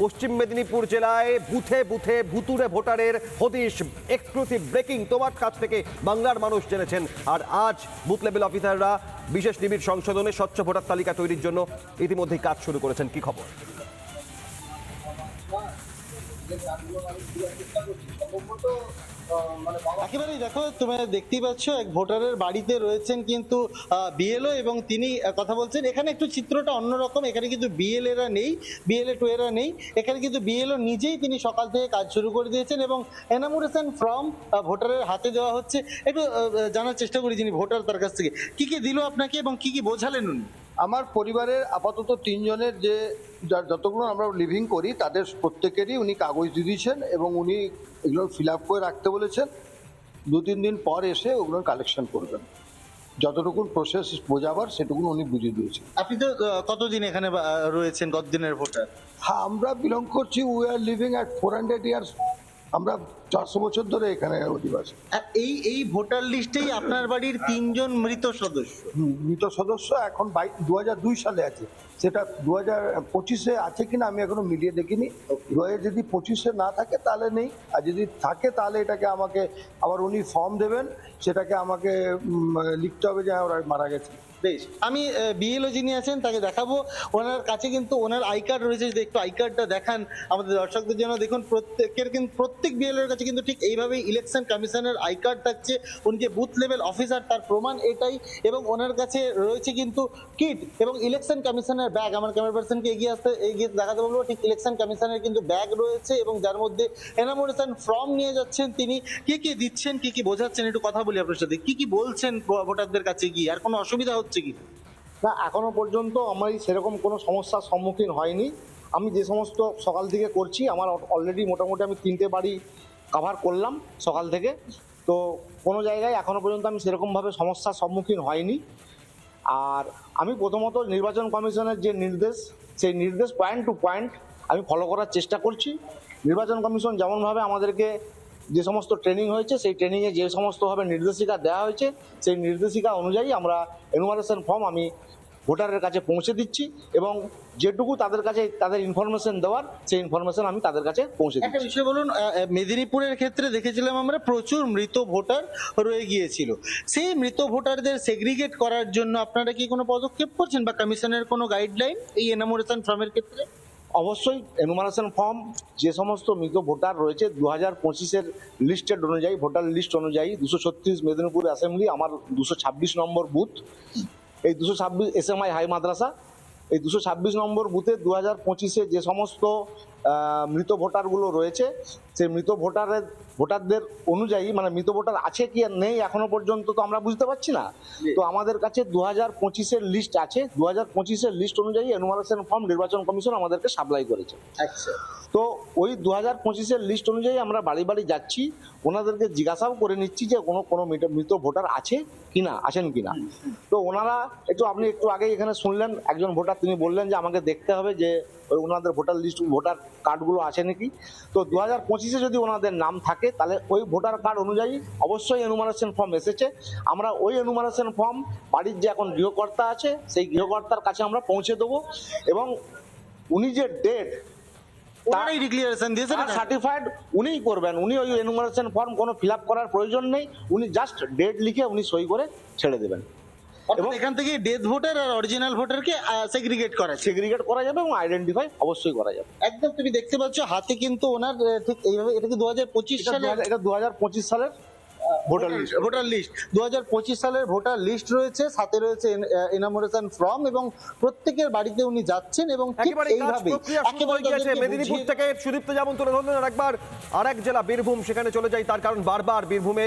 পশ্চিম মেদিনীপুর জেলায় বুথে বুথে ভুতুরে ভোটারের হদিশ এক্সক্লুসিভ ব্রেকিং তোমার কাছ থেকে বাংলার মানুষ জেনেছেন। আর আজ বুথ লেভেল অফিসাররা বিশেষ নিবিড় সংশোধনে স্বচ্ছ ভোটার তালিকা তৈরির জন্য ইতিমধ্যেই কাজ শুরু করেছেন। কি খবর? একেবারেই দেখো তুমি দেখতেই পাচ্ছ, এক ভোটারের বাড়িতে রয়েছেন কিন্তু বিএলও এবং তিনি কথা বলছেন। এখানে একটু চিত্রটা অন্যরকম। এখানে কিন্তু বিএল এরা নেই বিএলএ টু এরা নেই। এখানে কিন্তু বিএলও নিজেই তিনি সকাল থেকে কাজ শুরু করে দিয়েছেন এবং এনামোরেশন ফর্ম ভোটারের হাতে দেওয়া হচ্ছে। একটু জানার চেষ্টা করি যিনি ভোটার তার কাছ থেকে। কি কি দিল আপনাকে এবং কি কি বোঝালেন উনি? আমার পরিবারের আপাতত তিনজনের যে যা- যতগুলো আমরা লিভিং করি তাদের প্রত্যেকেরই উনি কাগজ দিয়ে দিয়েছেন এবং উনি এগুলো ফিল আপ করে রাখতে বলেছেন। দু তিন দিন পর এসে ওগুলো কালেকশন করবেন। যতটুকু প্রসেস বোঝাবার সেটুকু উনি বুঝিয়ে দিয়েছেন। আপনি তো কতদিন এখানে রয়েছেন কতদিনের ভোটার? হ্যাঁ আমরা বিলং করছি we are living at four hundred years আমরা চারশো বছর ধরে এখানে অধিবাসী। এই এই ভোটার লিস্টেই আপনার বাড়ির তিনজন মৃত সদস্য। মৃত সদস্য এখন বাই দু হাজার দুই সালে আছে। সেটা দু হাজার পঁচিশে আছে কিনা আমি এখনও মিলিয়ে দেখিনি। দু হাজার যদি পঁচিশে না থাকে তাহলে নেই। আর যদি থাকে তাহলে এটাকে আমাকে আবার উনি ফর্ম দেবেন সেটাকে আমাকে লিখতে হবে যে ওরা মারা গেছে। বেশ, আমি বিএলও যিনি আছেন, তাকে দেখাবো। ওনার কাছে কিন্তু ওনার আই কার্ড রয়েছে, যদি একটু আই কার্ডটা দেখান আমাদের দর্শকদের জন্য। দেখুন, প্রত্যেকের কিন্তু, প্রত্যেক বিএলও এর কাছে কিন্তু ঠিক এইভাবেই ইলেকশন কমিশনের আই কার্ড থাকছে। উনি যে বুথ লেভেল অফিসার তার প্রমাণ এটাই। এবং ওনার কাছে রয়েছে কিন্তু কিট এবং ইলেকশন কমিশনের ব্যাগ আমার ক্যামেরা পার্সনকে এগিয়ে আসতে, এগিয়ে দেখাতে বলব, ঠিক ইলেকশন কমিশনের কিন্তু ব্যাগ রয়েছে এবং যার মধ্যে এনামোরেশন ফর্ম নিয়ে যাচ্ছেন তিনি। কি কি দিচ্ছেন, কি কি বোঝাচ্ছেন, একটু কথা বলি আপনার সাথে। কি কি বলছেন ভোটারদের কাছে গিয়ে? আর কোনো অসুবিধা কি না? এখনও পর্যন্ত আমার সেরকম কোনো সমস্যার সম্মুখীন হয়নি। আমি যে সমস্ত সকাল থেকে করছি, আমার অলরেডি মোটামুটি আমি তিনটে বাড়ি কাভার করলাম সকাল থেকে। তো কোনো জায়গায় এখনও পর্যন্ত আমি সেরকমভাবে সমস্যার সম্মুখীন হয়নি। আর আমি প্রথমত নির্বাচন কমিশনের যে নির্দেশ, সেই নির্দেশ পয়েন্ট টু পয়েন্ট আমি ফলো করার চেষ্টা করছি। নির্বাচন কমিশন যেমনভাবে আমাদেরকে যে সমস্ত ট্রেনিং হয়েছে সেই ট্রেনিংয়ে যে সমস্তভাবে নির্দেশিকা দেওয়া হয়েছে সেই নির্দেশিকা অনুযায়ী আমরা এনুমারেশন ফর্ম আমি ভোটারের কাছে পৌঁছে দিচ্ছি এবং যেটুকু তাদের কাছে তাদের ইনফরমেশন দেওয়ার সেই ইনফরমেশন আমি তাদের কাছে পৌঁছে দিচ্ছি। একটা বিষয় বলুন মেদিনীপুরের ক্ষেত্রে দেখেছিলাম আমরা প্রচুর মৃত ভোটার রয়ে গিয়েছিল। সেই মৃত ভোটারদের সেগ্রিগেট করার জন্য আপনারা কি কোনো পদক্ষেপ করছেন বা কমিশনের কোনো গাইডলাইন এই এনামোরেশন ফর্মের ক্ষেত্রে? অবশ্যই এনুমারেশন ফর্ম যে সমস্ত মৃত ভোটার রয়েছে দু হাজার পঁচিশের লিস্টেড অনুযায়ী ভোটার লিস্ট অনুযায়ী, দুশো ছত্রিশ মেদিনীপুর অ্যাসেম্বলি আমার দুশো ছাব্বিশ নম্বর বুথ এই দুশো ছাব্বিশ S M I high Madrasa, এই দুশো ছাব্বিশ নম্বর বুথে দু হাজার পঁচিশে যে সমস্ত মৃত ভোটারগুলো রয়েছে। সেই মৃত ভোটারের ভোটারদের অনুযায়ী মানে মৃত ভোটার আছে কি আর নেই এখনও পর্যন্ত তো আমরা বুঝতে পারছি না। তো আমাদের কাছে দু হাজার পঁচিশের লিস্ট আছে। দু হাজার পঁচিশের লিস্ট অনুযায়ী এনুমারেশন ফর্ম নির্বাচন কমিশন আমাদেরকে সাপ্লাই করেছে। আচ্ছা। তো ওই দু হাজার পঁচিশের লিস্ট অনুযায়ী আমরা বাড়ি বাড়ি যাচ্ছি। ওনাদেরকে জিজ্ঞাসাও করে নিচ্ছি যে কোনো কোনো মৃত- মৃত ভোটার আছে কিনা আছেন কি না তো ওনারা একটু আপনি একটু আগে এখানে শুনলেন একজন ভোটার তিনি বললেন যে আমাকে দেখতে হবে যে ওই ওনাদের ভোটার লিস্ট ভোটার কার্ডগুলো আছে নাকি? তো দু হাজার পঁচিশে যদি ওনাদের নাম থাকে তাহলে ওই ভোটার কার্ড অনুযায়ী অবশ্যই এনুমারেশন ফর্ম এসেছে। আমরা ওই এনুমারেশন ফর্ম বাড়ির যে এখন গৃহকর্তা আছে সেই গৃহকর্তার কাছে আমরা পৌঁছে দেবো এবং উনি যে ডেট ওনারাই ডিক্লিয়ারেশন দিয়েছেন সার্টিফাইড উনিই করবেন। উনি ওই এনুমারেশন ফর্ম কোনো ফিল আপ করার প্রয়োজন নেই। উনি জাস্ট ডেট লিখে উনি সই করে ছেড়ে দেবেন। এবং এখান থেকে ডেথ ভোটার আর অরিজিনাল ভোটারকে সেগ্রিগেট করা সেগ্রিগেট করা যাবে এবং আইডেন্টিফাই অবশ্যই করা যাবে। একদম তুমি দেখতে পাচ্ছ হাতে কিন্তু ওনার ঠিক এইভাবে এটা কি দু হাজার পঁচিশ সালে এটা দু হাজার পঁচিশ সালের ভোটার লিস্ট ভোটার লিস্ট দু হাজার পঁচিশ সালের ভোটার লিস্ট রয়েছে সাথে রয়েছে এনামোরেশন ফর্ম এবং প্রত্যেকের বাড়িতে উনি যাচ্ছেন এবং ঠিক তাদেরকে মেদিনীপুর থেকে সুদীপ্ত যেমন তুলে ধরলেন আর একবার আরেক জেলা বীরভূম সেখানে চলে যাই তার কারণ বারবার বীরভূমে